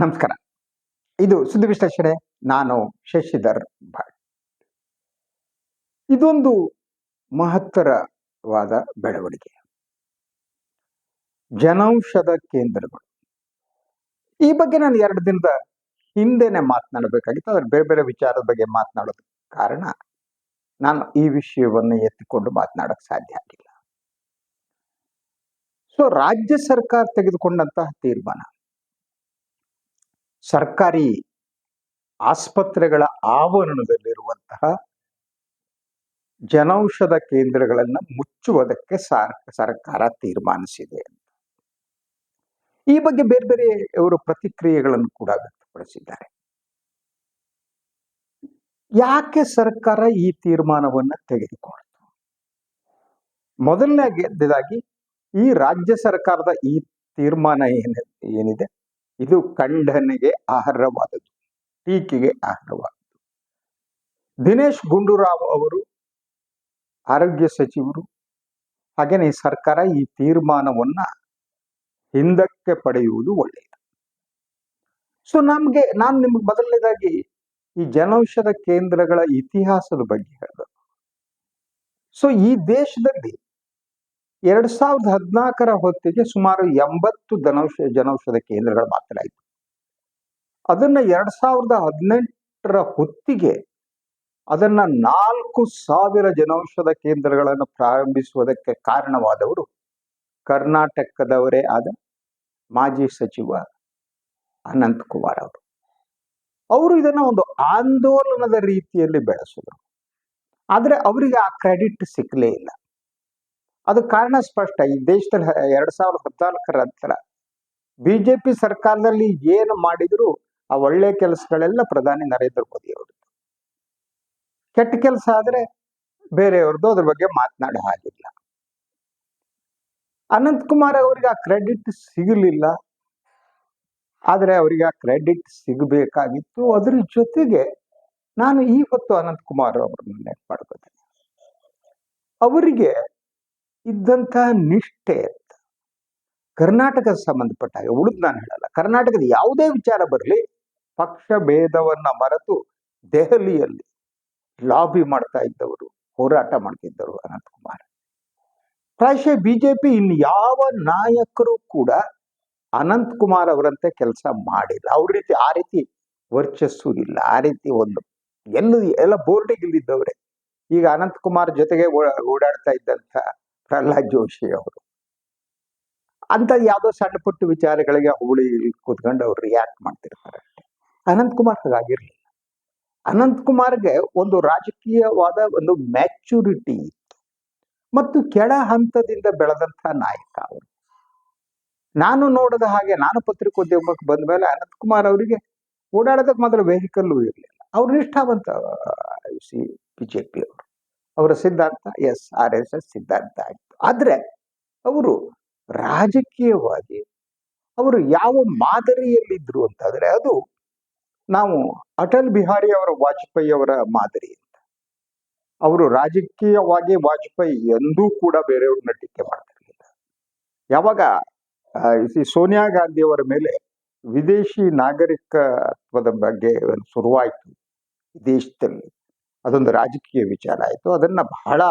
ನಮಸ್ಕಾರ. ಇದು ಸುದ್ದಿ ವಿಶ್ಲೇಷಣೆ. ನಾನು ಶಶಿಧರ್ ಭಟ್ ಇದೊಂದು ಮಹತ್ತರವಾದ ಬೆಳವಣಿಗೆ. ಜನೌಷಧ ಕೇಂದ್ರಗಳು. ಈ ಬಗ್ಗೆ ನಾನು ಎರಡು ದಿನದ ಹಿಂದೆನೆ ಮಾತನಾಡಬೇಕಾಗಿತ್ತು. ಅದ್ರ ಬೇರೆ ಬೇರೆ ವಿಚಾರದ ಬಗ್ಗೆ ಮಾತನಾಡೋದಕ್ಕೆ ಕಾರಣ ನಾನು ಈ ವಿಷಯವನ್ನು ಎತ್ತಿಕೊಂಡು ಮಾತನಾಡಕ್ಕೆ ಸಾಧ್ಯ ಆಗಿಲ್ಲ. ಸೊ, ರಾಜ್ಯ ಸರ್ಕಾರ ತೆಗೆದುಕೊಂಡಂತಹ ತೀರ್ಮಾನ ಸರ್ಕಾರಿ ಆಸ್ಪತ್ರೆಗಳ ಆವರಣದಲ್ಲಿರುವಂತಹ ಜನೌಷಧ ಕೇಂದ್ರಗಳನ್ನು ಮುಚ್ಚುವುದಕ್ಕೆ ಸರ್, ಸರ್ಕಾರ ತೀರ್ಮಾನಿಸಿದೆ ಅಂತ. ಈ ಬಗ್ಗೆ ಬೇರೆ ಬೇರೆ ಅವರು ಪ್ರತಿಕ್ರಿಯೆಗಳನ್ನು ಕೂಡ ವ್ಯಕ್ತಪಡಿಸಿದ್ದಾರೆ. ಯಾಕೆ ಸರ್ಕಾರ ಈ ತೀರ್ಮಾನವನ್ನು ತೆಗೆದುಕೊಳ್ತು? ಮೊದಲನೇದಾಗಿ ಈ ರಾಜ್ಯ ಸರ್ಕಾರದ ಈ ತೀರ್ಮಾನ ಏನ, ಏನಿದೆ? ಇದು ಖಂಡನೆಗೆ ಆಹಾರವಾದದ್ದು, ಟೀಕೆಗೆ ಆಹಾರವಾದದ್ದು. ದಿನೇಶ್ ಗುಂಡೂರಾವ್ ಅವರು ಆರೋಗ್ಯ ಸಚಿವರು ಹಾಗೆಯೇ ಸರ್ಕಾರ ಈ ತೀರ್ಮಾನವನ್ನ ಹಿಂದಕ್ಕೆ ಪಡೆಯುವುದು ಒಳ್ಳೆಯದು. ಸೊ ನಮಗೆ, ನಾನು ನಿಮಗೆ ಮೊದಲನೇದಾಗಿ ಈ ಜನೌಷಧ ಕೇಂದ್ರಗಳ ಇತಿಹಾಸದ ಬಗ್ಗೆ ಹೇಳಬೇಕು. ಸೊ ಈ ದೇಶದಲ್ಲಿ ಎರಡ್ ಸಾವಿರದ ಹದಿನಾಲ್ಕರ ಹೊತ್ತಿಗೆ ಸುಮಾರು ಎಂಬತ್ತು ಜನೌಷ, ಜನೌಷಧ ಕೇಂದ್ರಗಳು ಮಾತ್ರ ಆಯಿತು ಅದನ್ನ ಎರಡ್ ಸಾವಿರದ ಹದಿನೆಂಟರ ಹೊತ್ತಿಗೆ ಅದನ್ನ ನಾಲ್ಕು ಸಾವಿರ ಜನೌಷಧ ಕೇಂದ್ರಗಳನ್ನು ಪ್ರಾರಂಭಿಸುವುದಕ್ಕೆ ಕಾರಣವಾದವರು ಕರ್ನಾಟಕದವರೇ ಆದ ಮಾಜಿ ಸಚಿವ ಅನಂತ್ ಕುಮಾರ್ ಅವರು. ಅವರು ಇದನ್ನ ಒಂದು ಆಂದೋಲನದ ರೀತಿಯಲ್ಲಿ ಬೆಳೆಸಿದರು. ಆದರೆ ಅವರಿಗೆ ಆ ಕ್ರೆಡಿಟ್ ಸಿಕ್ಕಲೇ ಇಲ್ಲ. ಅದು ಕಾರಣ ಸ್ಪಷ್ಟ. ಈ ದೇಶದಲ್ಲಿ ಎರಡ್ ಸಾವಿರದ ಹದಿನಾಲ್ಕರ ನಂತರ ಬಿಜೆಪಿ ಸರ್ಕಾರದಲ್ಲಿ ಏನು ಮಾಡಿದ್ರು, ಆ ಒಳ್ಳೆ ಕೆಲಸಗಳೆಲ್ಲ ಪ್ರಧಾನಿ ನರೇಂದ್ರ ಮೋದಿ ಅವರು. ಕೆಟ್ಟ ಕೆಲಸ ಆದ್ರೆ ಬೇರೆಯವ್ರದ್ದು ಅದ್ರ ಬಗ್ಗೆ ಮಾತನಾಡೋ ಹಾಗಿಲ್ಲ. ಅನಂತ್ ಕುಮಾರ್ ಅವರಿಗೆ ಆ ಕ್ರೆಡಿಟ್ ಸಿಗಲಿಲ್ಲ. ಆದರೆ ಅವರಿಗೆ ಆ ಕ್ರೆಡಿಟ್ ಸಿಗಬೇಕಾಗಿತ್ತು. ಅದ್ರ ಜೊತೆಗೆ ನಾನು ಈ ಹೊತ್ತು ಅನಂತ್ ಕುಮಾರ್ ಅವರನ್ನ ನೆನಪು ಮಾಡ್ಕೋತೇನೆ. ಅವರಿಗೆ ಇದ್ದಂತಹ ನಿಷ್ಠೆ ಅಂತ. ಕರ್ನಾಟಕ ಸಂಬಂಧಪಟ್ಟ ಹಾಗೆ ಉಳಿದು ನಾನು ಹೇಳಲ್ಲ. ಕರ್ನಾಟಕದ ಯಾವುದೇ ವಿಚಾರ ಬರಲಿ, ಪಕ್ಷ ಭೇದವನ್ನ ಮರೆತು ದೆಹಲಿಯಲ್ಲಿ ಲಾಬಿ ಮಾಡ್ತಾ ಇದ್ದವರು, ಹೋರಾಟ ಮಾಡ್ತಿದ್ದರು ಅನಂತ್ ಕುಮಾರ್. ಪ್ರಾಯಶಃ ಬಿಜೆಪಿ ಇನ್ನು ಯಾವ ನಾಯಕರು ಕೂಡ ಅನಂತ್ ಕುಮಾರ್ ಅವರಂತೆ ಕೆಲಸ ಮಾಡಿಲ್ಲ. ಅವ್ರ ರೀತಿ, ಆ ರೀತಿ ವರ್ಚಸ್ಸು ಇಲ್ಲ. ಆ ರೀತಿ ಒಂದು ಎಲ್ಲ ಎಲ್ಲ ಬೋರ್ಡಿಗೆ ಇಲ್ಲಿದ್ದವ್ರೆ ಈಗ ಅನಂತ್ ಕುಮಾರ್ ಜೊತೆಗೆ ಓಡಾಡ್ತಾ ಇದ್ದಂತ ಪ್ರಹ್ಲಾದ್ ಜೋಶಿ ಅವರು. ಅಂತ ಯಾವುದೋ ಸಣ್ಣ ಪುಟ್ಟ ವಿಚಾರಗಳಿಗೆ ಹುಳಿ ಕೂತ್ಕೊಂಡು ಅವ್ರು ರಿಯಾಕ್ಟ್ ಮಾಡ್ತಿರ್ತಾರೆ ಅನಂತಕುಮಾರ್ ಅನಂತ್ ಕುಮಾರ್ ಹಾಗಾಗಿರ್ಲಿಲ್ಲ. ಅನಂತ್ ಕುಮಾರ್ಗೆ ಒಂದು ರಾಜಕೀಯವಾದ ಒಂದು ಮ್ಯಾಚುರಿಟಿ ಇತ್ತು. ಮತ್ತು ಕೆಳ ಹಂತದಿಂದ ಬೆಳೆದಂಥ ನಾಯಕ ಅವರು. ನಾನು ನೋಡಿದ ಹಾಗೆ ನಾನು ಪತ್ರಿಕೋದ್ಯಮಕ್ಕೆ ಬಂದ ಮೇಲೆ ಅನಂತ್ ಕುಮಾರ್ ಅವರಿಗೆ ಓಡಾಡೋದಕ್ಕೆ ಮಾತ್ರ ವೆಹಿಕಲ್ಲು ಇರಲಿಲ್ಲ. ಅವ್ರು ನಿಷ್ಠಾವಂತ ಸಿ, ಬಿಜೆಪಿ ಅವರು. ಅವರ ಸಿದ್ಧಾಂತ? ಎಸ್ ಆರ್ ಎಸ್ ಎಸ್ ಸಿದ್ಧಾಂತ ಆಯಿತು. ಆದ್ರೆ ಅವರು ರಾಜಕೀಯವಾಗಿ ಅವರು ಯಾವ ಮಾದರಿಯಲ್ಲಿದ್ರು ಅಂತಂದ್ರೆ ಅದು ನಾವು ಅಟಲ್ ಬಿಹಾರಿ ಅವರ ವಾಜಪೇಯಿ ಅವರ ಮಾದರಿ ಅಂತ. ಅವರು ರಾಜಕೀಯವಾಗಿ ವಾಜಪೇಯಿ ಎಂದೂ ಕೂಡ ಬೇರೆಯವ್ರನ್ನ ಟೀಕೆ ಮಾಡ್ತಿರ್ಲಿಲ್ಲ. ಯಾವಾಗ ಸೋನಿಯಾ ಗಾಂಧಿ ಅವರ ಮೇಲೆ ವಿದೇಶಿ ನಾಗರಿಕತ್ವದ ಬಗ್ಗೆ ಶುರುವಾಯ್ತು ದೇಶದಲ್ಲಿ ಅದೊಂದು ರಾಜಕೀಯ ವಿಚಾರ ಆಯಿತು. ಅದನ್ನ ಬಹಳ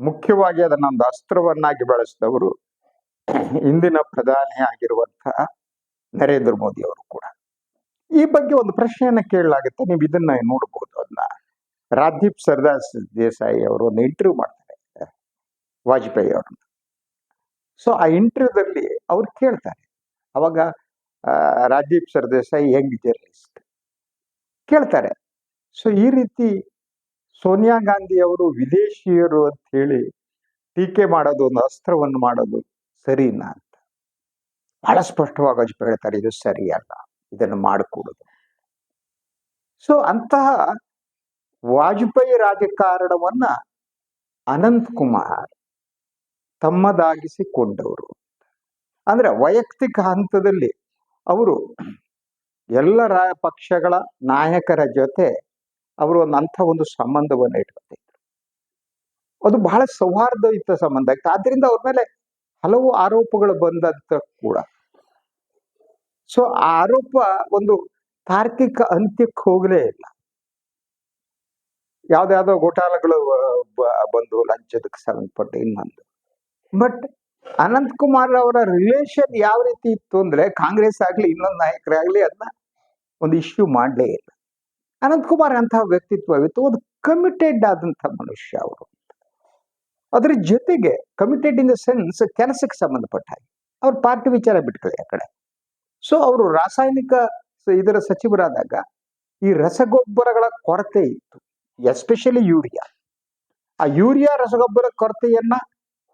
ಮುಖ್ಯವಾಗಿ ಅದನ್ನ ಒಂದು ಅಸ್ತ್ರವನ್ನಾಗಿ ಬಳಸಿದವರು ಇಂದಿನ ಪ್ರಧಾನಿ ಆಗಿರುವಂತಹ ನರೇಂದ್ರ ಮೋದಿ ಅವರು ಕೂಡ. ಈ ಬಗ್ಗೆ ಒಂದು ಪ್ರಶ್ನೆಯನ್ನು ಕೇಳಲಾಗುತ್ತೆ. ನೀವು ಇದನ್ನ ನೋಡಬಹುದು ಅದನ್ನ. ರಾಜೀಪ್ ಸರ್ದಾಸ್ ದೇಸಾಯಿ ಅವರು ಒಂದು ಇಂಟರ್ವ್ಯೂ ಮಾಡ್ತಾರೆ ವಾಜಪೇಯಿ ಅವ್ರನ್ನ. ಸೊ ಆ ಇಂಟರ್ವ್ಯೂದಲ್ಲಿ ಅವ್ರು ಕೇಳ್ತಾರೆ, ಅವಾಗ ರಾಜೀಪ್ ಸರ್ದೇಸಾಯಿ ಹೆಂಗ್ ಜರ್ನಲಿಸ್ಟ್ ಕೇಳ್ತಾರೆ. ಸೊ ಈ ರೀತಿ ಸೋನಿಯಾ ಗಾಂಧಿ ಅವರು ವಿದೇಶಿಯರು ಅಂತ ಹೇಳಿ ಟೀಕೆ ಮಾಡೋದು, ಒಂದು ಅಸ್ತ್ರವನ್ನು ಮಾಡೋದು ಸರಿನಾ ಅಂತ? ಬಹಳ ಸ್ಪಷ್ಟವಾಗಿ ಹೇಳ್ತಾರೆ, ಇದು ಸರಿಯಲ್ಲ ಇದನ್ನು ಮಾಡಿಕೊಡುದು. ಸೊ ಅಂತಹ ವಾಜಪೇಯಿ ರಾಜಕಾರಣವನ್ನ ಅನಂತ್ ಕುಮಾರ್ ತಮ್ಮದಾಗಿಸಿಕೊಂಡವರು. ಅಂದ್ರೆ ವೈಯಕ್ತಿಕ ಹಂತದಲ್ಲಿ ಅವರು ಎಲ್ಲ ರಾ- ಪಕ್ಷಗಳ ನಾಯಕರ ಜೊತೆ ಅವರು ಒಂದು ಅಂಥ ಒಂದು ಸಂಬಂಧವನ್ನು ಇಟ್ಕೊತಿದ್ರು ಅದು ಬಹಳ ಸೌಹಾರ್ದಯುತ ಸಂಬಂಧ ಆಗಿತ್ತು ಆದ್ರಿಂದ ಅವ್ರ ಮೇಲೆ ಹಲವು ಆರೋಪಗಳು ಬಂದಂತ ಕೂಡ. ಸೊ ಆ ಆರೋಪ ಒಂದು ತಾರ್ಕಿಕ ಅಂತ್ಯಕ್ಕೆ ಹೋಗಲೇ ಇಲ್ಲ. ಯಾವ್ದಾವ್ದೋ ಘೋಟಾಲಗಳು ಬಂದು ಲಂಚದಕ್ಕೆ ಸಂಬಂಧಪಟ್ಟ ಇನ್ನೊಂದು. ಬಟ್ ಅನಂತ್ ಕುಮಾರ್ ಅವರ ರಿಲೇಷನ್ ಯಾವ ರೀತಿ ಇತ್ತು ಅಂದ್ರೆ ಕಾಂಗ್ರೆಸ್ ಆಗ್ಲಿ, ಇನ್ನೊಂದು ನಾಯಕರಾಗ್ಲಿ ಅದನ್ನ ಒಂದು ಇಶ್ಯೂ ಮಾಡಲೇ ಇಲ್ಲ. ಅನಂತ್ ಕುಮಾರ್ ಅಂತಹ ವ್ಯಕ್ತಿತ್ವವಿತ್ತು ಒಂದು ಕಮಿಟೆಡ್ ಆದಂಥ ಮನುಷ್ಯ ಅವರು. ಅದ್ರ ಜೊತೆಗೆ ಕಮಿಟೆಡ್ ಇನ್ ದ ಸೆನ್ಸ್ ಕೆಲಸಕ್ಕೆ ಸಂಬಂಧಪಟ್ಟ ಹಾಗೆ. ಅವ್ರ ಪಾರ್ಟಿ ವಿಚಾರ ಬಿಟ್ಕೊಳ್ಳಿ ಆ ಕಡೆ. ಸೊ ಅವರು ರಾಸಾಯನಿಕ ಸ- ಇದರ ಸಚಿವರಾದಾಗ ಈ ರಸಗೊಬ್ಬರಗಳ ಕೊರತೆ ಇತ್ತು. Especially urea. ಆ ಯೂರಿಯಾ ರಸಗೊಬ್ಬರ ಕೊರತೆಯನ್ನ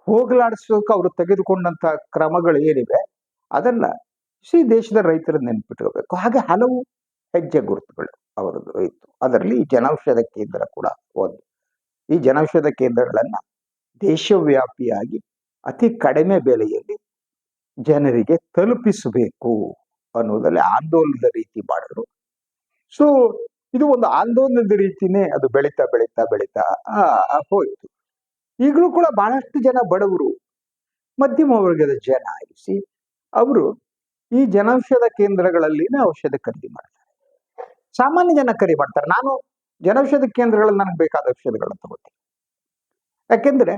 ಹೋಗಲಾಡಿಸೋಕೆ ಅವರು ತೆಗೆದುಕೊಂಡಂತ ಕ್ರಮಗಳು ಏನಿವೆ, ಅದನ್ನ ಈ ದೇಶದ ರೈತರ ನೆನ್ಪಿಟ್ಕೋಬೇಕು. ಹಾಗೆ ಹಲವು ಹೆಜ್ಜೆ ಗುರುತುಗಳು. ಅವರದ್ದು ಇತ್ತು. ಅದರಲ್ಲಿ ಜನೌಷಧ ಕೇಂದ್ರ ಕೂಡ ಒಂದು. ಈ ಜನೌಷಧ ಕೇಂದ್ರಗಳನ್ನ ದೇಶವ್ಯಾಪಿಯಾಗಿ ಅತಿ ಕಡಿಮೆ ಬೆಲೆಯಲ್ಲಿ ಜನರಿಗೆ ತಲುಪಿಸಬೇಕು ಅನ್ನೋದ್ರಲ್ಲಿ ಆಂದೋಲನದ ರೀತಿ ಮಾಡಿದ್ರು. ಸೊ ಇದು ಒಂದು ಆಂದೋಲನದ ರೀತಿನೇ ಅದು ಬೆಳೀತಾ ಬೆಳೀತಾ ಬೆಳೀತಾ ಹೋಯ್ತು. ಈಗಲೂ ಕೂಡ ಬಹಳಷ್ಟು ಜನ ಬಡವರು, ಮಧ್ಯಮ ವರ್ಗದ ಜನ ಇರಿಸಿ, ಅವರು ಈ ಜನೌಷಧ ಕೇಂದ್ರಗಳಲ್ಲಿನ ಔಷಧ ಖರೀದಿ ಮಾಡ್ತಾರೆ. ಸಾಮಾನ್ಯ ಜನ ಕರಿ ಮಾಡ್ತಾರೆ. ನಾನು ಜನೌಷಧ ಕೇಂದ್ರಗಳಲ್ಲಿ ನನಗೆ ಬೇಕಾದ ಔಷಧಿಗಳನ್ನು ತಗೋತೀನಿ. ಯಾಕೆಂದ್ರೆ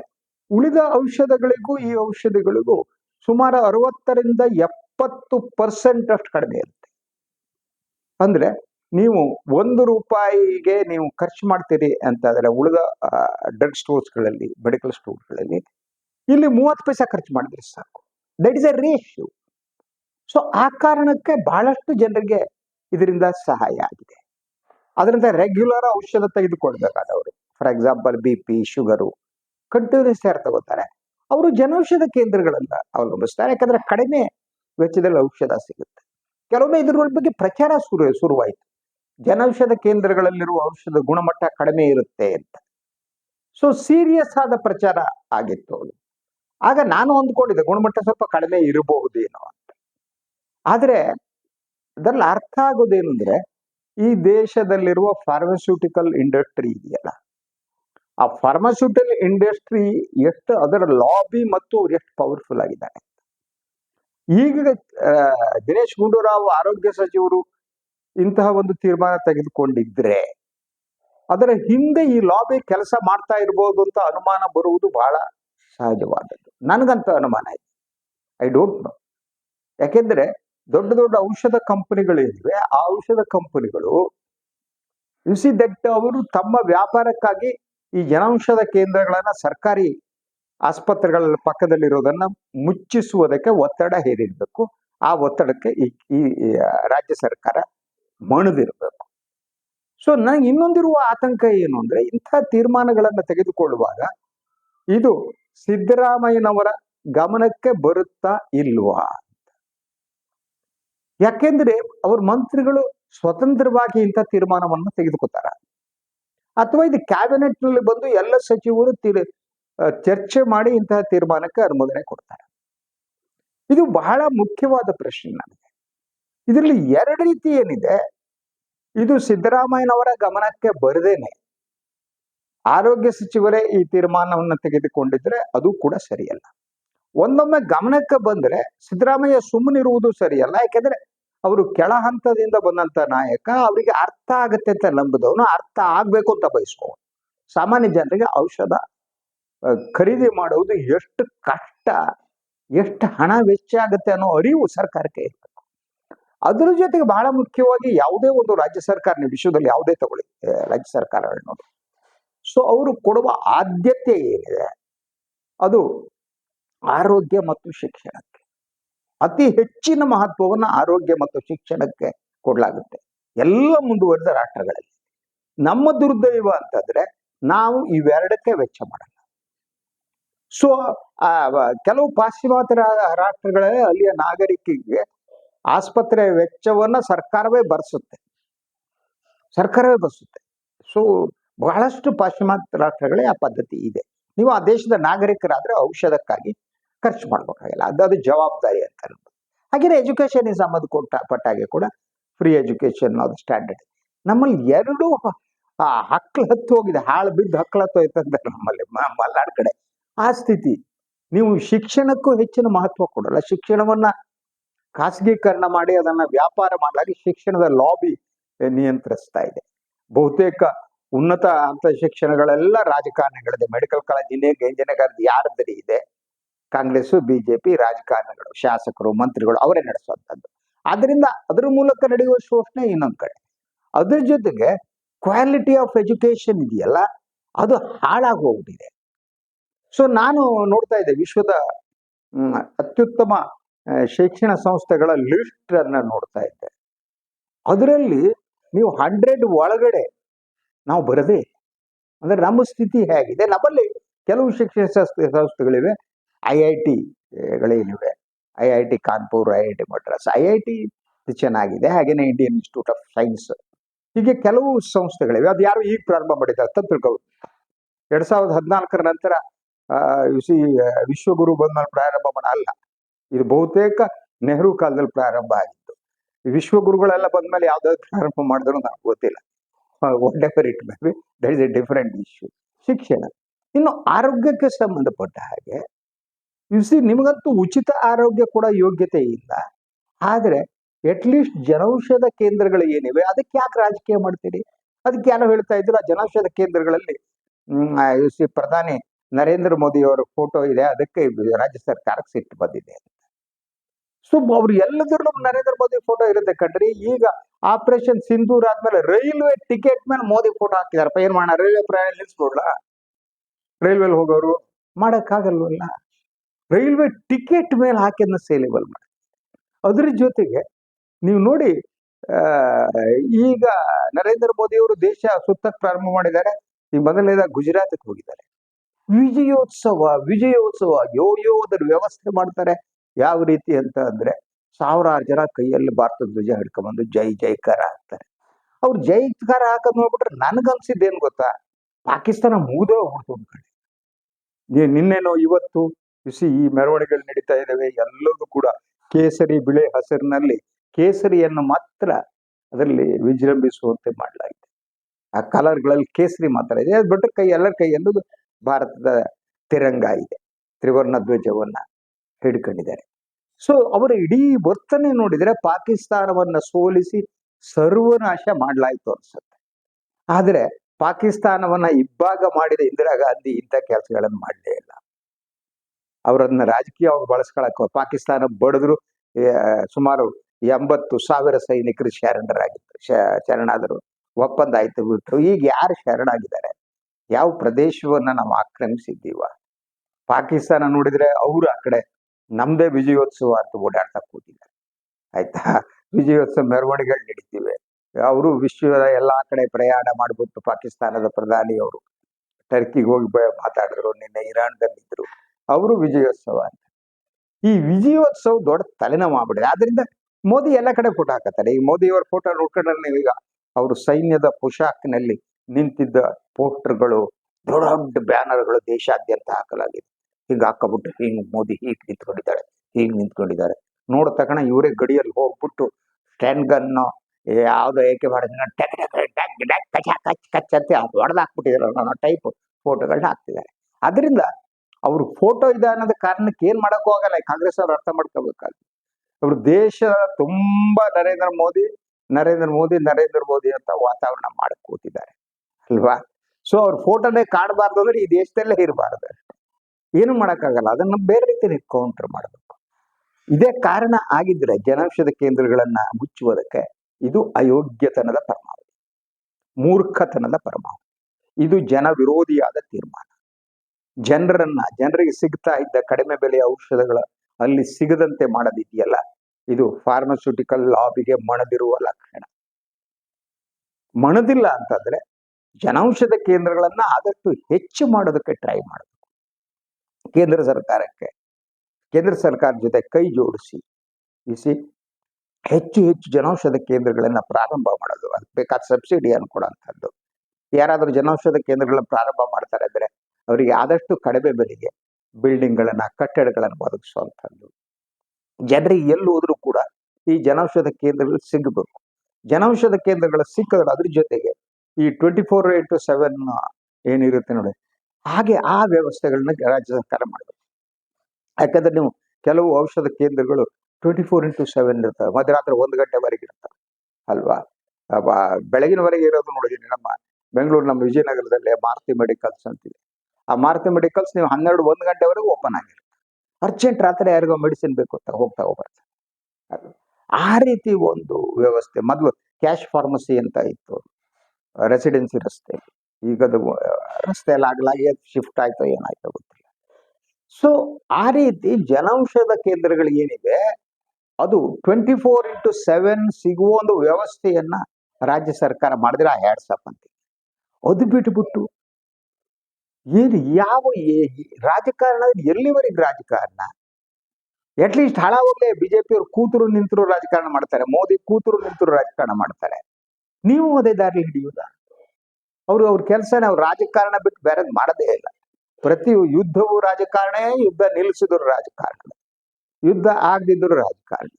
ಉಳಿದ ಔಷಧಗಳಿಗೂ ಈ ಔಷಧಿಗಳಿಗೂ ಸುಮಾರು ಅರವತ್ತರಿಂದ ಎಪ್ಪತ್ತು ಪರ್ಸೆಂಟ್ ಅಷ್ಟು ಕಡಿಮೆ ಇರುತ್ತೆ. ಅಂದ್ರೆ ನೀವು ಒಂದು ರೂಪಾಯಿಗೆ ನೀವು ಖರ್ಚು ಮಾಡ್ತೀರಿ ಅಂತಂದ್ರೆ ಉಳಿದ ಡ್ರಗ್ ಸ್ಟೋರ್ಸ್ಗಳಲ್ಲಿ ಮೆಡಿಕಲ್ ಸ್ಟೋರ್ಗಳಲ್ಲಿ ಇಲ್ಲಿ ಮೂವತ್ತು ಪೈಸೆ ಖರ್ಚು ಮಾಡಿದ್ರೆ ಸಾಕು. That is a ratio so ಆ ಕಾರಣಕ್ಕೆ ಬಹಳಷ್ಟು ಜನರಿಗೆ ಇದರಿಂದ ಸಹಾಯ ಆಗಿದೆ. ಅದರಿಂದ ರೆಗ್ಯುಲರ್ ಔಷಧ ತೆಗೆದುಕೊಳ್ಬೇಕಾದವರು. For example B P sugar continues ಯಾರು ತಗೋತಾರೆ. ಅವರು ಜನೌಷಧ ಕೇಂದ್ರಗಳನ್ನ ಅವಲಂಬಿಸ್ತಾರೆ. ಯಾಕಂದ್ರೆ ಕಡಿಮೆ ವೆಚ್ಚದಲ್ಲಿ ಔಷಧ ಸಿಗುತ್ತೆ. ಕೆಲವೊಮ್ಮೆ ಇದ್ರ ಬಗ್ಗೆ ಪ್ರಚಾರ ಶುರು ಶುರುವಾಯಿತು. ಜನೌಷಧ ಕೇಂದ್ರಗಳಲ್ಲಿರುವ ಔಷಧ ಗುಣಮಟ್ಟ ಕಡಿಮೆ ಇರುತ್ತೆ ಅಂತ. ಸೊ ಸೀರಿಯಸ್ ಆದ ಪ್ರಚಾರ ಆಗಿತ್ತು ಅದು. ಆಗ ನಾನು ಅಂದ್ಕೊಂಡಿದ್ದೆ ಗುಣಮಟ್ಟ ಸ್ವಲ್ಪ ಕಡಿಮೆ ಇರಬಹುದೇನೋ ಅಂತ. ಆದ್ರೆ ಅದರಲ್ಲಿ ಅರ್ಥ ಆಗೋದೇನಂದ್ರೆ ಈ ದೇಶದಲ್ಲಿರುವ ಫಾರ್ಮಸ್ಯೂಟಿಕಲ್ ಇಂಡಸ್ಟ್ರಿ ಇದೆಯಲ್ಲ. ಆ ಫಾರ್ಮಸ್ಯೂಟಿಕಲ್ ಇಂಡಸ್ಟ್ರಿ ಎಷ್ಟು ಅದರ ಲಾಬಿ ಮತ್ತು ಅವ್ರು ಎಷ್ಟು ಪವರ್ಫುಲ್ ಆಗಿದ್ದಾರೆ. ಈಗ ದಿನೇಶ್ ಗುಂಡೂರಾವ್ ಆರೋಗ್ಯ ಸಚಿವರು ಇಂತಹ ಒಂದು ತೀರ್ಮಾನ ತೆಗೆದುಕೊಂಡಿದ್ರೆ, ಅದರ ಹಿಂದೆ ಈ ಲಾಬಿ ಕೆಲಸ ಮಾಡ್ತಾ ಇರ್ಬೋದು ಅಂತ ಅನುಮಾನ ಬರುವುದು ಬಹಳ ಸಹಜವಾದದ್ದು. ನನಗಂತ ಅನುಮಾನ ಇದೆ. ಐ ಡೋಂಟ್ ನೋ ಯಾಕೆಂದ್ರೆ ದೊಡ್ಡ ದೊಡ್ಡ ಔಷಧ ಕಂಪನಿಗಳಿವೆ ಆ ಔಷಧ ಕಂಪನಿಗಳು ಯು ಸಿ ದಟ್ ಅವರು ತಮ್ಮ ವ್ಯಾಪಾರಕ್ಕಾಗಿ ಈ ಜನೌಷಧ ಕೇಂದ್ರಗಳನ್ನ ಸರ್ಕಾರಿ ಆಸ್ಪತ್ರೆಗಳ ಪಕ್ಕದಲ್ಲಿರೋದನ್ನ ಮುಚ್ಚಿಸುವುದಕ್ಕೆ ಒತ್ತಡ ಹೇರಿರ್ಬೇಕು. ಆ ಒತ್ತಡಕ್ಕೆ ಈ ಈ ರಾಜ್ಯ ಸರ್ಕಾರ ಮಣಿದಿರಬೇಕು. ಸೊ ನನಗೆ ಇನ್ನೊಂದಿರುವ ಆತಂಕ ಏನು ಅಂದ್ರೆ ಇಂಥ ತೀರ್ಮಾನಗಳನ್ನ ತೆಗೆದುಕೊಳ್ಳುವಾಗ ಇದು ಸಿದ್ದರಾಮಯ್ಯನವರ ಗಮನಕ್ಕೆ ಬರುತ್ತಾ ಇಲ್ವಾ? ಯಾಕೆಂದ್ರೆ ಅವ್ರ ಮಂತ್ರಿಗಳು ಸ್ವತಂತ್ರವಾಗಿ ಇಂಥ ತೀರ್ಮಾನವನ್ನು ತೆಗೆದುಕೊತಾರ ಅಥವಾ ಇದು ಕ್ಯಾಬಿನೆಟ್ನಲ್ಲಿ ಬಂದು ಎಲ್ಲ ಸಚಿವರು ಚರ್ಚೆ ಮಾಡಿ ಇಂತಹ ತೀರ್ಮಾನಕ್ಕೆ ಅನುಮೋದನೆ ಕೊಡ್ತಾರೆ. ಇದು ಬಹಳ ಮುಖ್ಯವಾದ ಪ್ರಶ್ನೆ ನನಗೆ. ಇದರಲ್ಲಿ ಎರಡು ರೀತಿ ಏನಿದೆ. ಇದು ಸಿದ್ದರಾಮಯ್ಯನವರ ಗಮನಕ್ಕೆ ಬರದೇನೆ. ಆರೋಗ್ಯ ಸಚಿವರೇ ಈ ತೀರ್ಮಾನವನ್ನು ತೆಗೆದುಕೊಂಡಿದ್ರೆ ಅದು ಕೂಡ ಸರಿಯಲ್ಲ. ಒಂದೊಮ್ಮೆ ಗಮನಕ್ಕೆ ಬಂದ್ರೆ ಸಿದ್ದರಾಮಯ್ಯ ಸುಮ್ಮನಿರುವುದು ಸರಿಯಲ್ಲ. ಯಾಕೆಂದ್ರೆ ಅವರು ಕೆಳ ಹಂತದಿಂದ ಬಂದಂತ ನಾಯಕ ಅವರಿಗೆ ಅರ್ಥ ಆಗುತ್ತೆ ಅಂತ ನಂಬಿದವನು ಅರ್ಥ ಆಗ್ಬೇಕು ಅಂತ ಬಯಸ್ಕೋ ಸಾಮಾನ್ಯ ಜನರಿಗೆ ಔಷಧ ಖರೀದಿ ಮಾಡುವುದು ಎಷ್ಟು ಕಷ್ಟ, ಎಷ್ಟು ಹಣ ವೆಚ್ಚ ಆಗುತ್ತೆ ಅನ್ನೋ ಅರಿವು ಸರ್ಕಾರಕ್ಕೆ ಇರಬೇಕು. ಅದರ ಜೊತೆಗೆ ಬಹಳ ಮುಖ್ಯವಾಗಿ ಯಾವುದೇ ಒಂದು ರಾಜ್ಯ ಸರ್ಕಾರ ನೀವು ವಿಶ್ವದಲ್ಲಿ ಯಾವುದೇ ತಗೊಳ್ಳಿ ರಾಜ್ಯ ಸರ್ಕಾರ ನೋಡಿ. ಸೊ ಅವರು ಕೊಡುವ ಆದ್ಯತೆ ಏನಿದೆ? ಅದು ಆರೋಗ್ಯ ಮತ್ತು ಶಿಕ್ಷಣಕ್ಕೆ. ಅತಿ ಹೆಚ್ಚಿನ ಮಹತ್ವವನ್ನು ಆರೋಗ್ಯ ಮತ್ತು ಶಿಕ್ಷಣಕ್ಕೆ ಕೊಡಲಾಗುತ್ತೆ. ಎಲ್ಲ ಮುಂದುವರೆದ ರಾಷ್ಟ್ರಗಳಲ್ಲಿ. ನಮ್ಮ ದುರ್ದೈವ ಅಂತಂದ್ರೆ ನಾವು ಇವೆರಡಕ್ಕೆ ವೆಚ್ಚ ಮಾಡಲ್ಲ. ಸೊ ಕೆಲವು ಪಾಶ್ಚಿಮಾತ್ಯ ರಾಷ್ಟ್ರಗಳಲ್ಲಿ ಅಲ್ಲಿಯ ನಾಗರಿಕರಿಗೆ ಆಸ್ಪತ್ರೆ ವೆಚ್ಚವನ್ನ ಸರ್ಕಾರವೇ ಭರಿಸುತ್ತೆ ಸರ್ಕಾರವೇ ಭರಿಸುತ್ತೆ ಸೊ ಬಹಳಷ್ಟು ಪಾಶ್ಚಿಮಾತ್ಯ ರಾಷ್ಟ್ರಗಳೇ ಆ ಪದ್ಧತಿ ಇದೆ. ನೀವು ಆ ದೇಶದ ನಾಗರಿಕರಾದ್ರೆ ಔಷಧಕ್ಕಾಗಿ ಖರ್ಚು ಮಾಡ್ಬೇಕಾಗಿಲ್ಲ ಅದು ಅದು ಜವಾಬ್ದಾರಿ ಅಂತ ಹಾಗೆಯೇ ಎಜುಕೇಶನ್ ಸಂಬಂಧ ಕೊಟ್ಟ ಪಟ್ಟಾಗೆ ಕೂಡ ಫ್ರೀ ಎಜುಕೇಶನ್ ಅದು ಸ್ಟ್ಯಾಂಡರ್ಡ್ ನಮ್ಮಲ್ಲಿ ಎರಡು ಆ ಹಕ್ಕಳು ಹತ್ತು ಹೋಗಿದೆ ಹಾಳು ಬಿದ್ದು ಹಕ್ಕಳು ಹತ್ತು ಹೋಯ್ತಂತ ನಮ್ಮಲ್ಲಿ ಮಲ್ನಾಡ್ ಕಡೆ ಆ ಸ್ಥಿತಿ ನೀವು ಶಿಕ್ಷಣಕ್ಕೂ ಹೆಚ್ಚಿನ ಮಹತ್ವ ಕೊಡಲ್ಲ ಶಿಕ್ಷಣವನ್ನ ಖಾಸಗೀಕರಣ ಮಾಡಿ ಅದನ್ನ ವ್ಯಾಪಾರ ಮಾಡಲಾಗಿ ಶಿಕ್ಷಣದ ಲಾಬಿ ನಿಯಂತ್ರಿಸ್ತಾ ಇದೆ ಬಹುತೇಕ ಉನ್ನತ ಅಂತ ಶಿಕ್ಷಣಗಳೆಲ್ಲ ರಾಜಕಾರಣಿಗಳಿದೆ ಮೆಡಿಕಲ್ ಕಾಲೇಜ್ ಇಂಜಿನಿಯರಿಂಗ್ ಇಂಜಿನಿಯರ್ ಯಾರದ್ರಿ ಇದೆ ಕಾಂಗ್ರೆಸ್ ಪಿ ರಾಜಕಾರಣಿಗಳು, ಶಾಸಕರು, ಮಂತ್ರಿಗಳು ಅವರೇ ನಡೆಸುವಂಥದ್ದು. ಆದ್ರಿಂದ ಅದ್ರ ಮೂಲಕ ನಡೆಯುವ ಶೋಷಣೆ ಇನ್ನೊಂದು ಕಡೆ. ಅದ್ರ ಜೊತೆಗೆ ಕ್ವಾಲಿಟಿ ಆಫ್ ಎಜುಕೇಶನ್ ಇದೆಯಲ್ಲ, ಅದು ಹಾಳಾಗಿ ಹೋಗ್ಬಿಟ್ಟಿದೆ ಸೊ ನಾನು ನೋಡ್ತಾ ಇದ್ದೆ ವಿಶ್ವದ ಅತ್ಯುತ್ತಮ ಶಿಕ್ಷಣ ಸಂಸ್ಥೆಗಳ ಲಿಸ್ಟ್ ಅನ್ನ ನೋಡ್ತಾ ಇದ್ದೆ. ಅದರಲ್ಲಿ ನೀವು ಹಂಡ್ರೆಡ್ ಒಳಗಡೆ ನಾವು ಬರದೇ. ಅಂದ್ರೆ ನಮ್ಮ ಸ್ಥಿತಿ ಹೇಗಿದೆ? ನಮ್ಮಲ್ಲಿ ಕೆಲವು ಶಿಕ್ಷಣ ಸಂಸ್ಥೆ, ಸಂಸ್ಥೆಗಳಿವೆ. I I ಟಿಗಳೇನಿವೆ I I T, Kanpur, I I T Madras I I T ಚೆನ್ನಾಗಿದೆ. ಹಾಗೆಯೇ ಇಂಡಿಯನ್ ಇನ್ಸ್ಟಿಟ್ಯೂಟ್ ಆಫ್ ಸೈನ್ಸ್. ಹೀಗೆ ಕೆಲವು ಸಂಸ್ಥೆಗಳಿವೆ. ಅದು ಯಾರು ಈಗ ಪ್ರಾರಂಭ ಮಾಡಿದ್ದಾರೆ? ಅಂತ ತಿಳ್ಕೊಬೋದು ಎರಡ್ ಸಾವಿರದ ಹದಿನಾಲ್ಕರ ನಂತರ ಸಿ ವಿಶ್ವಗುರು ಬಂದ್ಮೇಲೆ ಪ್ರಾರಂಭ ಮಾಡ, ಅಲ್ಲ. ಇದು ಬಹುತೇಕ ನೆಹರು ಕಾಲದಲ್ಲಿ ಪ್ರಾರಂಭ ಆಗಿತ್ತು. ವಿಶ್ವಗುರುಗಳೆಲ್ಲ ಬಂದ್ಮೇಲೆ ಯಾವ್ದಾದ್ರು ಪ್ರಾರಂಭ ಮಾಡಿದ್ರು ನನಗೆ ಗೊತ್ತಿಲ್ಲ. What it may be that is a different issue ಶಿಕ್ಷಣ. ಇನ್ನು ಆರೋಗ್ಯಕ್ಕೆ ಸಂಬಂಧಪಟ್ಟ ಹಾಗೆ ಸಿ ನಿಮಗಂತೂ ಉಚಿತ ಆರೋಗ್ಯ ಕೂಡ ಯೋಗ್ಯತೆ ಇಲ್ಲ. ಆದ್ರೆ ಅಟ್ಲೀಸ್ಟ್ ಜನೌಷಧ ಕೇಂದ್ರಗಳು ಏನಿವೆ, ಅದಕ್ಕೆ ಯಾಕೆ ರಾಜಕೀಯ ಮಾಡ್ತೀರಿ? ಅದಕ್ಕೆ ಯಾರೋ ಹೇಳ್ತಾ ಇದ್ರು ಜನೌಷಧ ಕೇಂದ್ರಗಳಲ್ಲಿ ಯು ಸಿ ಪ್ರಧಾನಿ ನರೇಂದ್ರ ಮೋದಿ ಅವರ ಫೋಟೋ ಇದೆ, ಅದಕ್ಕೆ ರಾಜ್ಯ ಸರ್ಕಾರಕ್ಕೆ ಸಿಟ್ಟು ಬಂದಿದೆ ಸೊ ಅವ್ರು ಎಲ್ಲದ್ರೂ ನರೇಂದ್ರ ಮೋದಿ ಫೋಟೋ ಇರುತ್ತೆ ಕಣ್ರಿ. ಈಗ ಆಪರೇಷನ್ ಸಿಂಧೂರ್ ಆದ್ಮೇಲೆ ರೈಲ್ವೆ ಟಿಕೆಟ್ ಮೇಲೆ ಮೋದಿ ಫೋಟೋ ಹಾಕಿದಾರಪ್ಪ. ಏನ್ ಮಾಡೋಣ, ರೈಲ್ವೆ ಪ್ರಯಾಣ ನಿಲ್ಸ್ಬಿಡ್ಲಾ ರೈಲ್ವೆಲ್ ಹೋಗೋರು? ಮಾಡಕ್ಕಾಗಲ್ವಲ್ಲ? ರೈಲ್ವೆ ಟಿಕೆಟ್ ಮೇಲೆ ಹಾಕಿದ್ನ ಸೇಲೆಬಲ್ ಮಾಡಿ. ಅದ್ರ ಜೊತೆಗೆ ನೀವು ನೋಡಿ ಈಗ ನರೇಂದ್ರ ಮೋದಿ ಅವರು ದೇಶ ಸುತ್ತಕ್ಕೆ ಪ್ರಾರಂಭ ಮಾಡಿದ್ದಾರೆ. ಈಗ ಮೊದಲನೇದಾಗ ಗುಜರಾತ್ಗೆ ಹೋಗಿದ್ದಾರೆ. ವಿಜಯೋತ್ಸವ ವಿಜಯೋತ್ಸವ ಯೋ ಯೋ ಅದರ ವ್ಯವಸ್ಥೆ ಮಾಡ್ತಾರೆ. ಯಾವ ರೀತಿ ಅಂತ ಅಂದ್ರೆ ಸಾವಿರಾರು ಜನ ಕೈಯಲ್ಲಿ ಭಾರತ ಧ್ವಜ ಹಿಡ್ಕೊಂಡ್ಬಂದು ಜೈ ಜೈಕಾರ ಹಾಕ್ತಾರೆ. ಅವ್ರು ಜೈಕಾರ ಹಾಕೋದ್ ನೋಡ್ಬಿಟ್ರೆ ನನ್ಗನ್ಸಿದ್ದೇನ್ ಗೊತ್ತಾ? ಪಾಕಿಸ್ತಾನ ಮುಗಿದೇ ಹೊಡ್ತು ಕಡೆ. ನಿನ್ನೆನೋ ಇವತ್ತು ಬಿಸಿ ಈ ಮೆರವಣಿಗೆಗಳು ನಡೀತಾ ಇದ್ದಾವೆ. ಎಲ್ಲದೂ ಕೂಡ ಕೇಸರಿ ಬಿಳೆ ಹಸಿರಿನಲ್ಲಿ ಕೇಸರಿಯನ್ನು ಮಾತ್ರ ಅದರಲ್ಲಿ ವಿಜೃಂಭಿಸುವಂತೆ ಮಾಡಲಾಗಿದೆ. ಆ ಕಲರ್ಗಳಲ್ಲಿ ಕೇಸರಿ ಮಾತ್ರ ಇದೆ. ಅದು ಬಿಟ್ಟರೆ ಕೈ, ಎಲ್ಲರ ಕೈಯಲ್ಲೂ ಭಾರತದ ತಿರಂಗ ಇದೆ. ತ್ರಿವರ್ಣ ಧ್ವಜವನ್ನ ಹಿಡ್ಕೊಂಡಿದ್ದಾರೆ. ಸೊ ಅವರ ಇಡೀ ವರ್ತನೆ ನೋಡಿದ್ರೆ ಪಾಕಿಸ್ತಾನವನ್ನ ಸೋಲಿಸಿ ಸರ್ವನಾಶ ಮಾಡಲಾಯ್ತು ಅನ್ಸುತ್ತೆ. ಆದ್ರೆ ಪಾಕಿಸ್ತಾನವನ್ನ ಇಬ್ಬಾಗ ಮಾಡಿದ ಇಂದಿರಾ ಗಾಂಧಿ ಇಂಥ ಕೆಲಸಗಳನ್ನು ಮಾಡಲೇ ಇಲ್ಲ. ಅವರನ್ನ ರಾಜಕೀಯವಾಗಿ ಬಳಸ್ಕೊಳಕ್ಕೆ ಪಾಕಿಸ್ತಾನ ಬಡಿದ್ರು ಸುಮಾರು ಎಂಬತ್ತು ಸಾವಿರ ಸೈನಿಕರು ಶರಣರಾಗಿತ್ತು ಶರಣಾದರು. ಒಪ್ಪಂದ ಆಯ್ತು ಬಿಟ್ಟು ಈಗ ಯಾರು ಶರಣಾಗಿದ್ದಾರೆ? ಯಾವ ಪ್ರದೇಶವನ್ನ ನಾವು ಆಕ್ರಮಿಸಿದ್ದೀವ? ಪಾಕಿಸ್ತಾನ ನೋಡಿದ್ರೆ ಅವರು ಆ ಕಡೆ ನಮ್ಮದೇ ವಿಜಯೋತ್ಸವ ಅಂತ ಓಡಾಡ್ತಾ ಕೂತಿದ್ದಾರೆ. ಆಯ್ತಾ? ವಿಜಯೋತ್ಸವ ಮೆರವಣಿಗೆಗಳು ನಡೀತಿವೆ. ಅವರು ವಿಶ್ವದ ಎಲ್ಲಾ ಕಡೆ ಪ್ರಯಾಣ ಮಾಡ್ಬಿಟ್ಟು ಪಾಕಿಸ್ತಾನದ ಪ್ರಧಾನಿ ಅವರು ಟರ್ಕಿಗೆ ಹೋಗಿ ಮಾತಾಡಿದ್ರು. ನಿನ್ನೆ ಇರಾನ್ದಲ್ಲಿದ್ರು. ಅವರು ವಿಜಯೋತ್ಸವ ಅಂತ. ಈ ವಿಜಯೋತ್ಸವ ದೊಡ್ಡ ತಲೆನೋವು ಆಗ್ಬಿಡಿದೆ ಆದ್ರಿಂದ ಮೋದಿ ಎಲ್ಲ ಕಡೆ ಫೋಟೋ ಹಾಕತ್ತಾರೆ. ಈ ಮೋದಿ ಅವರ ಫೋಟೋ ನೋಡ್ಕೊಂಡ್ರೆ ನೀವು ಈಗ ಅವರು ಸೈನ್ಯದ ಪೋಷಾಕ್ನಲ್ಲಿ ನಿಂತಿದ್ದ ಪೋಸ್ಟರ್ಗಳು ದೊಡ್ಡ ಬ್ಯಾನರ್ಗಳು ದೇಶಾದ್ಯಂತ ಹಾಕಲಾಗಿದೆ. ಹಿಂಗ್ ಹಾಕಬಿಟ್ಟು ಹಿಂಗೆ ಮೋದಿ ಹೀಗೆ ನಿಂತ್ಕೊಂಡಿದ್ದಾರೆ, ಹೀಗ್ ನಿಂತ್ಕೊಂಡಿದ್ದಾರೆ. ನೋಡ ತಕ್ಷಣ ಇವರೇ ಗಡಿಯಲ್ಲಿ ಹೋಗ್ಬಿಟ್ಟು ಸ್ಟ್ಯಾಂಡ್ ಗನ್ ಯಾವುದೋ ಏಕೆ ಮಾಡಿದ್ರೆ, ಟಕ್ ಟಕ್ ಟಕ್ ಟಕ್ ಕಚ ಕಚ್ ಕಚ್ ಅಂತ ಹೊಡೆದಾಕ್ಬಿಟ್ಟಿದ್ದಾರೆ ಅನ್ನೋ ಟೈಪ್ ಫೋಟೋಗಳನ್ನ ಹಾಕ್ತಿದ್ದಾರೆ. ಅದರಿಂದ ಅವ್ರು ಫೋಟೋ ಇದೆ ಅನ್ನೋದ ಕಾರಣಕ್ಕೆ ಏನ್ ಮಾಡಕ್ಕೂ ಆಗಲ್ಲ. ಕಾಂಗ್ರೆಸ್ ಅವ್ರು ಅರ್ಥ ಮಾಡ್ಕೋಬೇಕಾಗಿ ಅವ್ರ ದೇಶ ತುಂಬಾ ನರೇಂದ್ರ ಮೋದಿ ನರೇಂದ್ರ ಮೋದಿ ನರೇಂದ್ರ ಮೋದಿ ಅಂತ ವಾತಾವರಣ ಮಾಡ್ಕೋತಿದ್ದಾರೆ ಅಲ್ವಾ? ಸೊ ಅವ್ರ ಫೋಟೋನೇ ಕಾಣಬಾರ್ದು ಅಂದ್ರೆ ಈ ದೇಶದಲ್ಲೇ ಇರಬಾರ್ದು ಏನು ಮಾಡಕ್ಕಾಗಲ್ಲ ಅದನ್ನ ಬೇರೆ ರೀತಿಯಲ್ಲಿ ಕೌಂಟರ್ ಮಾಡಬೇಕು. ಇದೇ ಕಾರಣ ಆಗಿದ್ರೆ ಜನೌಷಧ ಕೇಂದ್ರಗಳನ್ನ ಮುಚ್ಚುವುದಕ್ಕೆ ಇದು ಅಯೋಗ್ಯತನದ ಪರಮಾವಧಿ. ಮೂರ್ಖತನದ ಪರಮಾವಧಿ. ಇದು ಜನ ವಿರೋಧಿಯಾದ ತೀರ್ಮಾನ. ಜನರನ್ನ, ಜನರಿಗೆ ಸಿಗ್ತಾ ಇದ್ದ ಕಡಿಮೆ ಬೆಲೆಯ ಔಷಧಗಳ ಅಲ್ಲಿ ಸಿಗದಂತೆ ಮಾಡದಿದೆಯಲ್ಲ, ಇದು ಫಾರ್ಮಸ್ಯೂಟಿಕಲ್ ಲಾಬಿಗೆ ಮಣದಿರುವ ಲಕ್ಷಣ. ಮಣದಿಲ್ಲ ಅಂತಂದ್ರೆ ಜನೌಷಧ ಕೇಂದ್ರಗಳನ್ನ ಆದಷ್ಟು ಹೆಚ್ಚು ಮಾಡೋದಕ್ಕೆ ಟ್ರೈ ಮಾಡಬೇಕು. ಕೇಂದ್ರ ಸರ್ಕಾರಕ್ಕೆ, ಕೇಂದ್ರ ಸರ್ಕಾರ ಜೊತೆ ಕೈ ಜೋಡಿಸಿ ಇಸಿ ಹೆಚ್ಚು ಹೆಚ್ಚು ಜನೌಷಧ ಕೇಂದ್ರಗಳನ್ನ ಪ್ರಾರಂಭ ಮಾಡೋದು, ಅದಕ್ಕೆ ಬೇಕಾದ ಸಬ್ಸಿಡಿಯನ್ನು ಕೊಡುವಂಥದ್ದು ಯಾರಾದರೂ ಜನೌಷಧ ಕೇಂದ್ರಗಳನ್ನ ಪ್ರಾರಂಭ ಮಾಡ್ತಾರೆ ಅಂದ್ರೆ ಅವರಿಗೆ ಆದಷ್ಟು ಕಡಿಮೆ ಬೆಲೆಗೆ ಬಿಲ್ಡಿಂಗ್ಗಳನ್ನ, ಕಟ್ಟಡಗಳನ್ನು ಒದಗಿಸುವಂಥದ್ದು ಜನರಿಗೆ ಎಲ್ಲಿ ಹೋದ್ರೂ ಕೂಡ ಈ ಜನೌಷಧ ಕೇಂದ್ರಗಳು ಸಿಗಬೇಕು. ಜನೌಷಧ ಕೇಂದ್ರಗಳು ಸಿಕ್ಕಿದ್ರೆ ಅದ್ರ ಜೊತೆಗೆ ಈ ಟ್ವೆಂಟಿ ಫೋರ್ ಇಂಟು ಸೆವೆನ್ ಏನಿರುತ್ತೆ ನೋಡಿ, ಹಾಗೆ ಆ ವ್ಯವಸ್ಥೆಗಳನ್ನ ರಾಜ್ಯ ಸರ್ಕಾರ ಮಾಡಬೇಕು. ಯಾಕಂದ್ರೆ ನೀವು ಕೆಲವು ಔಷಧ ಕೇಂದ್ರಗಳು ಟ್ವೆಂಟಿ ಫೋರ್ ಇಂಟು ಸೆವೆನ್ ಇರ್ತವೆ, ಮಧ್ಯರಾತ್ರಿ ಒಂದು ಗಂಟೆವರೆಗೆ ಇರ್ತವೆ, ಅಲ್ವಾ? ಬೆಳಗಿನವರೆಗೆ ಇರೋದು ನೋಡಿದ್ದೀನಿ ನಮ್ಮ ಬೆಂಗಳೂರು, ನಮ್ಮ ವಿಜಯನಗರದಲ್ಲಿ ಮಾರುತಿ ಮೆಡಿಕಲ್ಸ್ ಅಂತಿದೆ. ಆ ಮಾರುತಿ ಮೆಡಿಕಲ್ಸ್ ನೀವು ಹನ್ನೆರಡು, ಒಂದು ಗಂಟೆವರೆಗೂ ಓಪನ್ ಆಗಿರುತ್ತೆ ಅರ್ಜೆಂಟ್ ರಾತ್ರಿ ಯಾರಿಗೋ ಮೆಡಿಸಿನ್ ಬೇಕು ಅಂತ ಹೋಗ್ತಾ ಹೋಗ್ಬಾರ್ದು ಆ ರೀತಿ ಒಂದು ವ್ಯವಸ್ಥೆ ಮೊದಲು ಕ್ಯಾಶ್ ಫಾರ್ಮಸಿ ಅಂತ ಇತ್ತು. ರೆಸಿಡೆನ್ಸಿ ರಸ್ತೆ. ಈಗ ಅದು, ರಸ್ತೆ ಎಲ್ಲ ಆಗಲಾಗಿ ಶಿಫ್ಟ್ ಆಯ್ತೋ ಏನಾಯ್ತೋ ಗೊತ್ತಿಲ್ಲ. ಸೊ, ಆ ರೀತಿ ಜನೌಷಧ ಕೇಂದ್ರಗಳು ಏನಿದೆ, ಅದು ಟ್ವೆಂಟಿ ಫೋರ್ ಇಂಟು ಸೆವೆನ್ ಸಿಗುವ ಒಂದು ವ್ಯವಸ್ಥೆಯನ್ನ ರಾಜ್ಯ ಸರ್ಕಾರ ಮಾಡಿದ್ರೆ, ಆ ಹ್ಯಾಡ್ಸಪ್ ಅಂತ ಅದು ಬಿಟ್ಬಿಟ್ಟು ಏನು ಯಾವ ರಾಜಕಾರಣ ಎಲ್ಲಿವರೆಗೆ ರಾಜಕಾರಣ? ಅಟ್ಲೀಸ್ಟ್ ಬಿಜೆಪಿ ಅವ್ರು ಕೂತರು ನಿಂತರು ರಾಜಕಾರಣ ಮಾಡ್ತಾರೆ, ಮೋದಿ ಕೂತರು ನಿಂತರು ರಾಜಕಾರಣ ಮಾಡ್ತಾರೆ. ನೀವು ಅದೇ ದಾರಿ ಹಿಡಿಯೋದ? ಅವರು, ಅವ್ರ ಕೆಲಸ ಅವ್ರು ರಾಜಕಾರಣ ಬಿಟ್ಟು ಬೇರೆ ಮಾಡದೇ ಇಲ್ಲ. ಪ್ರತಿ ಯುದ್ಧವು ರಾಜಕಾರಣ, ಯುದ್ಧ ನಿಲ್ಲಿಸಿದ್ರು ರಾಜಕಾರಣ, ಯುದ್ಧ ಆಗದಿದ್ರು ರಾಜಕಾರಣ.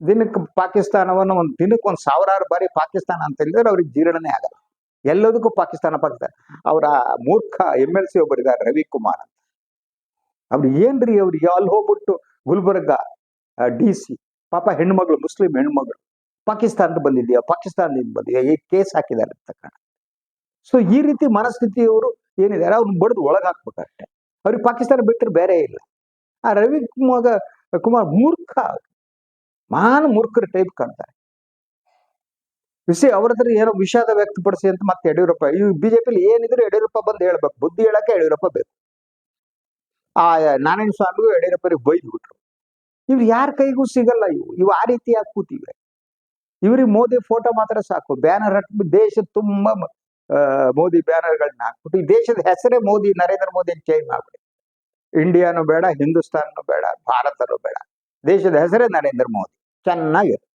ದಿನಕ್ಕೆ ಪಾಕಿಸ್ತಾನವನ್ನು ಒಂದು ದಿನಕ್ಕೆ ಒಂದು ಸಾವಿರಾರು ಬಾರಿ ಪಾಕಿಸ್ತಾನ ಅಂತ ಹೇಳಿದ್ರೆ ಅವ್ರಿಗೆ ಜೀರ್ಣನೇ ಆಗಲ್ಲ. ಎಲ್ಲದಕ್ಕೂ ಪಾಕಿಸ್ತಾನ ಪಾಕಿಸ್ತಾನ. ಅವರ ಮೂರ್ಖ ಎಂ ಎಲ್ ಸಿ ಒಬ್ಬರಿದ್ದಾರೆ ರವಿಕುಮಾರ್ ಅಂತ. ಅವ್ರು ಏನ್ರಿ ಅವ್ರಿಗೆ ಅಲ್ಲಿ ಹೋಗ್ಬಿಟ್ಟು ಗುಲ್ಬರ್ಗ ಡಿ ಸಿ ಪಾಪ ಹೆಣ್ಮಗಳು, ಮುಸ್ಲಿಂ ಹೆಣ್ಮಗಳು, ಪಾಕಿಸ್ತಾನದ ಬಂದಿದ್ಯಾ, ಪಾಕಿಸ್ತಾನದಿಂದ ಬಂದಿದೆಯಾ ಈ ಕೇಸ್ ಹಾಕಿದ್ದಾರೆ ಅಂತ ಕಾರಣ ಸೊ ಈ ರೀತಿ ಮನಸ್ಥಿತಿಯವರು ಏನಿದ್ದಾರೆ ಅವ್ರನ್ನ ಬಡ್ದು ಒಳಗೆ ಅಷ್ಟೇ. ಅವ್ರಿಗೆ ಪಾಕಿಸ್ತಾನ ಬಿಟ್ಟರೆ ಬೇರೆ ಇಲ್ಲ. ಆ ರವಿ ಕುಮಾರ್ ಕುಮಾರ್ ಮೂರ್ಖ ಮಾನ ಮೂರ್ಖರ ಟೈಪ್ ಕಾಣ್ತಾರೆ. ಬಿಸಿ ಅವ್ರ ಹತ್ರ ಏನೋ ವಿಷಾದ ವ್ಯಕ್ತಪಡಿಸಿ ಅಂತ ಮತ್ತೆ ಯಡಿಯೂರಪ್ಪ, ಈ ಬಿಜೆಪಿಲಿ ಏನಿದ್ರು ಯಡಿಯೂರಪ್ಪ ಬಂದು ಹೇಳ್ಬೇಕು. ಬುದ್ಧಿ ಹೇಳಕ್ಕೆ ಯಡಿಯೂರಪ್ಪ ಬೇಕು. ಆ, ನಾರಾಯಣ ಸ್ವಾಮಿಗೂ ಯಡಿಯೂರಪ್ಪರಿಗೆ ಬೈದು ಬಿಟ್ರು. ಇವ್ರು ಯಾರ ಕೈಗೂ ಸಿಗಲ್ಲ ಇವು. ಇವು ಆ ರೀತಿಯಾಗಿ ಕೂತಿವೆ ಇವ್ರಿಗೆ ಮೋದಿ ಫೋಟೋ ಮಾತ್ರ ಸಾಕು. ಬ್ಯಾನರ್ ಹಾಕ್ಬಿಟ್ಟು ದೇಶ ತುಂಬಾ ಮೋದಿ ಬ್ಯಾನರ್ಗಳನ್ನ ಹಾಕ್ಬಿಟ್ಟು, ಈ ದೇಶದ ಹೆಸರೇ ಮೋದಿ, ನರೇಂದ್ರ ಮೋದಿ ಚೇಂಜ್ ಮಾಡ್ಬಿಡಿ ಇಂಡಿಯಾನು ಬೇಡ ಹಿಂದೂಸ್ತಾನನು ಬೇಡ, ಭಾರತನು ಬೇಡ. ದೇಶದ ಹೆಸರೇ ನರೇಂದ್ರ ಮೋದಿ. ಚೆನ್ನಾಗಿದೆ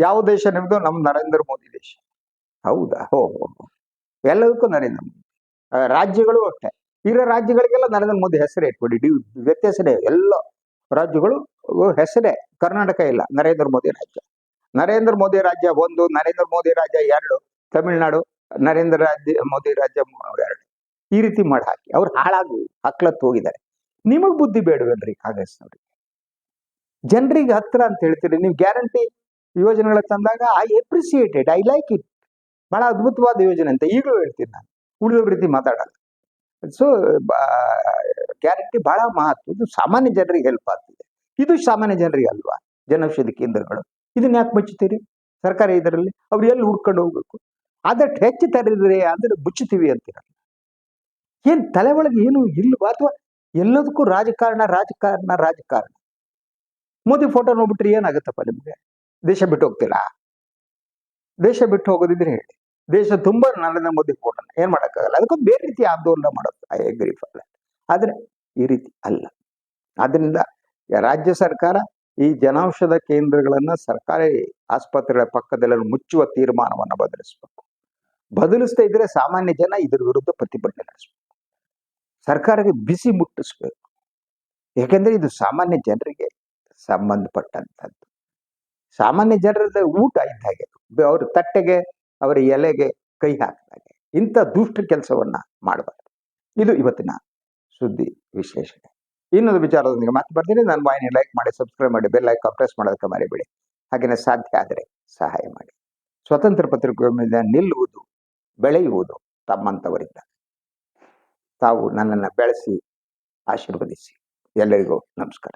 ಯಾವ ದೇಶ ನಿಮ್ದು? ನಮ್ ನರೇಂದ್ರ ಮೋದಿ ದೇಶ. ಹೌದಾ? ಹೋ. ಎಲ್ಲದಕ್ಕೂ ನರೇಂದ್ರ ಮೋದಿ. ರಾಜ್ಯಗಳು ಅಷ್ಟೇ. ಇರೋ ರಾಜ್ಯಗಳಿಗೆಲ್ಲ ನರೇಂದ್ರ ಮೋದಿ ಹೆಸರೇ ಇಟ್ಬಿಡಿ ಡಿ ವ್ಯತ್ಯಾಸನೇ ಎಲ್ಲ ರಾಜ್ಯಗಳು ಹೆಸರೇ. ಕರ್ನಾಟಕ ಇಲ್ಲ. ನರೇಂದ್ರ ಮೋದಿ ರಾಜ್ಯ. ನರೇಂದ್ರ ಮೋದಿ ರಾಜ್ಯ ಒಂದು, ನರೇಂದ್ರ ಮೋದಿ ರಾಜ್ಯ ಎರಡು, ತಮಿಳ್ನಾಡು, ನರೇಂದ್ರ ರಾಜ್ಯ, ಮೋದಿ ರಾಜ್ಯ ಎರಡು. ಈ ರೀತಿ ಮಾಡಿ ಹಾಕಿ. ಅವ್ರು ಹಾಳಾಗಿ ಹಕ್ಲತ್ತು ಹೋಗಿದ್ದಾರೆ. ನಿಮಗ್ ಬುದ್ಧಿ ಬೇಡವೇನ್ರಿ ಕಾಂಗ್ರೆಸ್ನವ್ರಿಗೆ? ಜನರಿಗೆ ಹತ್ರ ಅಂತ ಹೇಳ್ತೀರಿ. ನೀವು ಗ್ಯಾರಂಟಿ ಯೋಜನೆಗಳ ತಂದಾಗ I appreciated I like it ಬಹಳ ಅದ್ಭುತವಾದ ಯೋಜನೆ ಅಂತ ಈಗಲೂ ಹೇಳ್ತೀನಿ ನಾನು. ಉಳಿದವ್ರ ರೀತಿ ಮಾತಾಡಲ್ಲ. ಸೊ ಗ್ಯಾರಂಟಿ ಬಹಳ ಮಹತ್ವ. ಇದು ಸಾಮಾನ್ಯ ಜನರಿಗೆ ಹೆಲ್ಪ್ ಆಗ್ತಿದೆ. ಇದು ಸಾಮಾನ್ಯ ಜನರಿಗೆ ಅಲ್ವಾ? ಜನೌಷಧಿ ಕೇಂದ್ರಗಳು. ಇದನ್ನ ಯಾಕೆ ಮುಚ್ಚುತ್ತೀರಿ? ಸರ್ಕಾರ ಇದರಲ್ಲಿ, ಅವ್ರು ಎಲ್ಲಿ ಹುಡ್ಕೊಂಡು ಹೋಗ್ಬೇಕು? ಆದಷ್ಟು ಹೆಚ್ಚು ತರಿದ್ರೆ ಅಂದ್ರೆ ಬುಚ್ಚುತ್ತೀವಿ ಅಂತೀರ ಏನ್ ತಲೆ ಒಳಗೆ ಏನು ಇಲ್ವಾ? ಅಥವಾ ಎಲ್ಲದಕ್ಕೂ ರಾಜಕಾರಣ ರಾಜಕಾರಣ ರಾಜಕಾರಣ. ಮೋದಿ ಫೋಟೋ ನೋಡ್ಬಿಟ್ರೆ ಏನಾಗುತ್ತಪ್ಪ ನಿಮ್ಗೆ? ದೇಶ ಬಿಟ್ಟು ಹೋಗ್ತೀರಾ? ದೇಶ ಬಿಟ್ಟು ಹೋಗೋದಿದ್ರೆ ಹೇಳಿ ದೇಶ ತುಂಬಾ ನರೇಂದ್ರ ಮೋದಿ ಫೋಟೋನ ಏನ್ ಮಾಡಕ್ಕಾಗಲ್ಲ. ಅದಕ್ಕೊಂದು ಬೇರೆ ರೀತಿ ಆಂದೋಲನ ಮಾಡೋದು. ಐ ಅಗ್ರಿ ಫಾರ್ ಆದ್ರೆ ಈ ರೀತಿ ಅಲ್ಲ. ಆದ್ರಿಂದ ರಾಜ್ಯ ಸರ್ಕಾರ ಈ ಜನೌಷಧ ಕೇಂದ್ರಗಳನ್ನ ಸರ್ಕಾರಿ ಆಸ್ಪತ್ರೆಗಳ ಪಕ್ಕದಲ್ಲೂ ಮುಚ್ಚುವ ತೀರ್ಮಾನವನ್ನು ಬದಲಿಸಬೇಕು. ಬದಲಿಸ್ತಾ ಇದ್ರೆ ಸಾಮಾನ್ಯ ಜನ ಇದ್ರ ವಿರುದ್ಧ ಪ್ರತಿಭಟನೆ ನಡೆಸಬೇಕು. ಸರ್ಕಾರಕ್ಕೆ ಬಿಸಿ ಮುಟ್ಟಿಸ್ಬೇಕು. ಯಾಕೆಂದ್ರೆ ಇದು ಸಾಮಾನ್ಯ ಜನರಿಗೆ ಸಂಬಂಧಪಟ್ಟಂತದ್ದು. ಸಾಮಾನ್ಯ ಜನರದ ಊಟ ಇದ್ದ ಹಾಗೆ. ಅವ್ರ ತಟ್ಟೆಗೆ, ಅವರ ಎಲೆಗೆ ಕೈ ಹಾಕಿದಾಗೆ ಇಂಥ ದುಷ್ಟ ಕೆಲಸವನ್ನ ಮಾಡಬಾರ್ದು. ಇದು ಇವತ್ತಿನ ಸುದ್ದಿ ವಿಶ್ಲೇಷಣೆ ಇನ್ನೊಂದು ವಿಚಾರದೊಂದಿಗೆ ಮತ್ತೆ ಬರ್ತೀನಿ. ನನ್ನ ವಾಹಿನಿ ಲೈಕ್ ಮಾಡಿ ಸಬ್ಸ್ಕ್ರೈಬ್ ಮಾಡಿ ಬೆಲ್ ಐಕಾನ್ ಪ್ರೆಸ್ ಮಾಡೋದಕ್ಕೆ ಮರಿಬೇಡಿ. ಹಾಗೆ ಸಾಧ್ಯ ಆದರೆ ಸಹಾಯ ಮಾಡಿ. ಸ್ವತಂತ್ರ ಪತ್ರಿಕೆಯ ನಿಲ್ಲುವುದು, ಬೆಳೆಯುವುದು ತಮ್ಮಂಥವರಿಂದ ತಾವು ನನ್ನನ್ನು ಬೆಳೆಸಿ, ಆಶೀರ್ವದಿಸಿ. ಎಲ್ಲರಿಗೂ ನಮಸ್ಕಾರ.